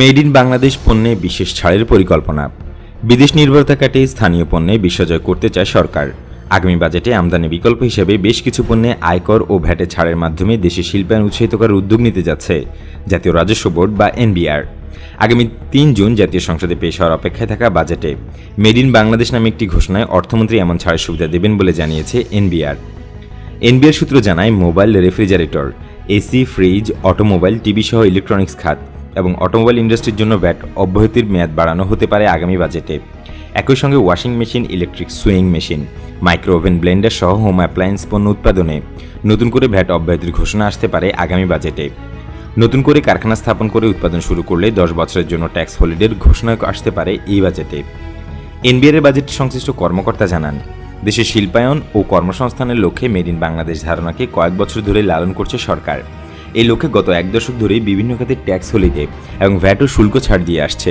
Made in Bangladesh পণ্যে বিশেষ ছাড়ের পরিকল্পনা। বিদেশ নির্ভরতা কাটিয়ে স্থানীয় পণ্যে বিশ্বজয় করতে চায় সরকার। আগামী বাজেটে আমদানি বিকল্প হিসেবে বেশ কিছু পণ্যে আয়কর ও ভ্যাটে ছাড়ের মাধ্যমে দেশে শিল্পায়ন উৎসাহিত করার উদ্যোগ নিতে যাচ্ছে জাতীয় রাজস্ব বোর্ড বা এনবিআর। আগামী তিন জুন জাতীয় সংসদে পেশ হওয়ার অপেক্ষায় থাকা বাজেটে মেড ইন বাংলাদেশ নামে একটি ঘোষণায় অর্থমন্ত্রী এমন ছাড়ের সুবিধা দেবেন বলে জানিয়েছে এনবিআর। এনবিআর সূত্র জানায়, mobile refrigerator, AC, fridge, automobile, TV সহ ইলেকট্রনিক্স খাত এবং অটোমোবাইল ইন্ডাস্ট্রির জন্য ভ্যাট অব্যাহতির মেয়াদ বাড়ানো হতে পারে আগামী বাজেটে। একই সঙ্গে washing machine, electric sewing machine, micro oven blender সহ হোম অ্যাপ্লায়েন্স পণ্য উৎপাদনে নতুন করে ভ্যাট অব্যাহতির ঘোষণা আসতে পারে আগামী বাজেটে। নতুন করে কারখানা স্থাপন করে উৎপাদন শুরু করলে দশ বছরের জন্য ট্যাক্স হলিডের ঘোষণা আসতে পারে এই বাজেটে। এনবিআর বাজেট সংশ্লিষ্ট কর্মকর্তা জানান, দেশের শিল্পায়ন ও কর্মসংস্থানের লক্ষ্যে মেড ইন বাংলাদেশ ধারণাকে কয়েক বছর ধরে লালন করছে সরকার। এই লক্ষ্যে গত এক দশক ধরেই বিভিন্ন খাতে ট্যাক্স হলিডে এবং ভ্যাট ও শুল্ক ছাড় দিয়ে আসছে।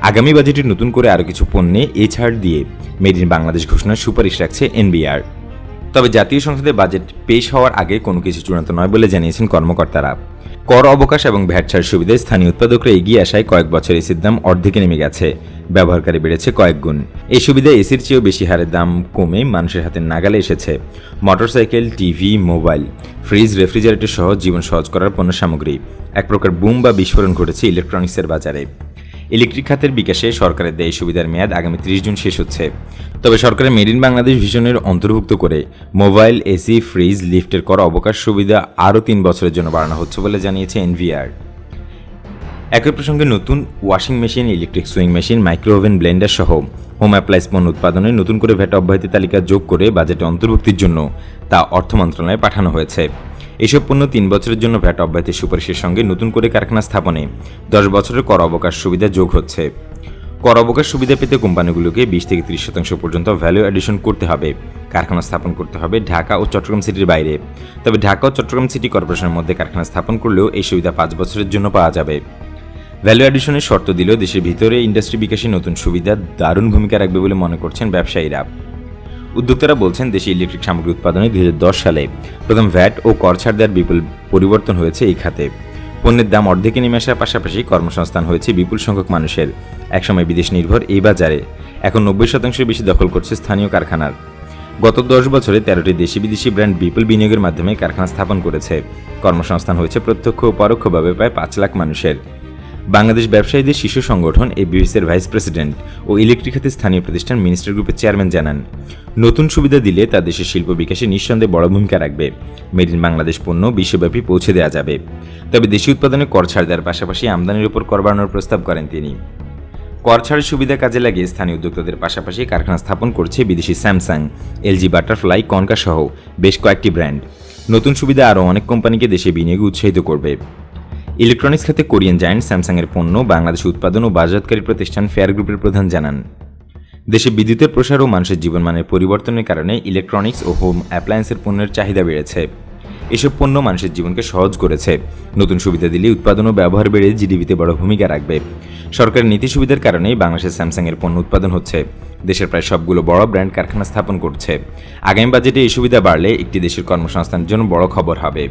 আগামী বাজেটে নতুন করে আরও কিছু পণ্যে এ ছাড় দিয়ে মেড ইন বাংলাদেশ ঘোষণার সুপারিশ রাখছে এনবিআর। তবে জাতীয় সংসদে বাজেট পেশ হওয়ার আগে কোনো কিছু চূড়ান্ত নয় বলে জানিয়েছেন কর্মকর্তারা। কর অবকাশ এবং ভ্যাট ছাড় সুবিধায় স্থানীয় উৎপাদকরা এগিয়ে আসায় কয়েক বছর এসির দাম অর্ধেকে নেমে গেছে। ব্যবহারকারী বেড়েছে কয়েক গুণ। এই সুবিধায় এসির চেয়েও বেশি হারে দাম কমে মানুষের হাতে নাগালে এসেছে। Motorcycle, TV, mobile, fridge, refrigerator সহ জীবন সহজ করার পণ্য সামগ্রী এক প্রকার বুম বা বিস্ফোরণ ঘটেছে ইলেকট্রনিক্সের বাজারে। ইলেকট্রিক খাতের বিকাশে সরকারের দেয় সুবিধার মেয়াদ আগামী ত্রিশ জুন শেষ হচ্ছে। তবে সরকারের মেড ইন বাংলাদেশ ভিশনের অন্তর্ভুক্ত করে মোবাইল, এসি, ফ্রিজ, লিফটের কর অবকাশ সুবিধা আরও তিন বছরের জন্য বাড়ানো হচ্ছে বলে জানিয়েছে এনভিআর। একই প্রসঙ্গে নতুন washing machine, electric sewing machine, micro oven blender সহ হোম অ্যাপ্লাইস পণ্য উৎপাদনে নতুন করে ভ্যাট অব্যাহতি তালিকা যোগ করে বাজেটে অন্তর্ভুক্তির জন্য তা অর্থ মন্ত্রণালয়ে পাঠানো হয়েছে। এসব পণ্য তিন বছরের জন্য ভ্যাট অব্যাহতির সুপারিশের সঙ্গে নতুন করে কারখানা স্থাপনে দশ বছরের কর অবকাশ সুবিধা যোগ হচ্ছে। কর অবকাশ সুবিধা পেতে কোম্পানিগুলোকে বিশ থেকে ত্রিশ শতাংশ পর্যন্ত ভ্যালু অ্যাডিশন করতে হবে। কারখানা স্থাপন করতে হবে ঢাকা ও চট্টগ্রাম সিটির বাইরে। তবে ঢাকা ও চট্টগ্রাম সিটি কর্পোরেশনের মধ্যে কারখানা স্থাপন করলেও এই সুবিধা পাঁচ বছরের জন্য পাওয়া যাবে। ভ্যালু অ্যাডিশনের শর্ত দিলেও দেশের ভিতরে ইন্ডাস্ট্রি বিকাশে নতুন সুবিধা দারুণ ভূমিকা রাখবে বলে মনে করছেন ব্যবসায়ীরা। উদ্যোক্তারা বলছেন, দেশে ইলেকট্রিক সামগ্রী উৎপাদনে দুই হাজার দশ সালে প্রথম ভ্যাট ও কর ছাড় দেওয়ার বিপুল পরিবর্তন হয়েছে এই খাতে। পণ্যের দাম অর্ধেকে নেমে আসার পাশাপাশি কর্মসংস্থান হয়েছে বিপুল সংখ্যক মানুষের। একসময় বিদেশ নির্ভর এই বাজারে। এখন নব্বই শতাংশের বেশি দখল করছে স্থানীয় কারখানার। গত দশ বছরে তেরোটি দেশি বিদেশি ব্র্যান্ড বিপুল বিনিয়োগের মাধ্যমে কারখানা স্থাপন করেছে। কর্মসংস্থান হয়েছে প্রত্যক্ষ ও পরোক্ষভাবে প্রায় পাঁচ লাখ মানুষের। বাংলাদেশ ব্যবসায়ীদের শীর্ষ সংগঠন এ এবিএসের ভাইস প্রেসিডেন্ট ও ইলেকট্রিক খাতে স্থানীয় প্রতিষ্ঠান মিনিস্টার গ্রুপের চেয়ারম্যান জানান। নতুন সুবিধা দিলে তা দেশের শিল্প বিকাশে নিঃসন্দেহে বড় ভূমিকা রাখবে। মেড ইন বাংলাদেশ পণ্য বিশ্বব্যাপী পৌঁছে দেওয়া যাবে। তবে দেশি উৎপাদনে কর ছাড় দেওয়ার পাশাপাশি আমদানির উপর কর বাড়ানোর প্রস্তাব করেন তিনি। কর ছাড়ের সুবিধা কাজে লাগিয়ে স্থানীয় উদ্যোক্তাদের পাশাপাশি কারখানা স্থাপন করছে বিদেশি স্যামসাং, এলজি বাটারফ্লাই কনকা সহ বেশ কয়েকটি ব্র্যান্ড। নতুন সুবিধা আরও অনেক কোম্পানিকে দেশে বিনিয়োগে উৎসাহিত করবে। ইলেকট্রনিক্স খাতে কোরিয়ান জায়ান্ট স্যামসাংয়ের পণ্য, বাংলাদেশ উৎপাদন ও বাজারজাতকারী প্রতিষ্ঠান ফেয়ার গ্রুপের প্রধান জানান। দেশে বিদ্যুতের প্রসার ও মানুষের জীবনমানের পরিবর্তনের কারণে ইলেকট্রনিক্স ও হোম অ্যাপ্লায়েন্সের পণ্যের চাহিদা বেড়েছে। এসব পণ্য মানুষের জীবনকে সহজ করেছে। নতুন সুবিধা দিলে উৎপাদন ও ব্যবহার বেড়ে জিডিপিতে বড় ভূমিকা রাখবে। সরকারের নীতি সুবিধার কারণেই বাংলাদেশের স্যামসাংয়ের পণ্য উৎপাদন হচ্ছে। দেশের প্রায় সবগুলো বড় ব্র্যান্ড কারখানা স্থাপন করছে। আগামী বাজেটে এই সুবিধা বাড়লে একটি দেশের কর্মসংস্থানের জন্য বড় খবর হবে।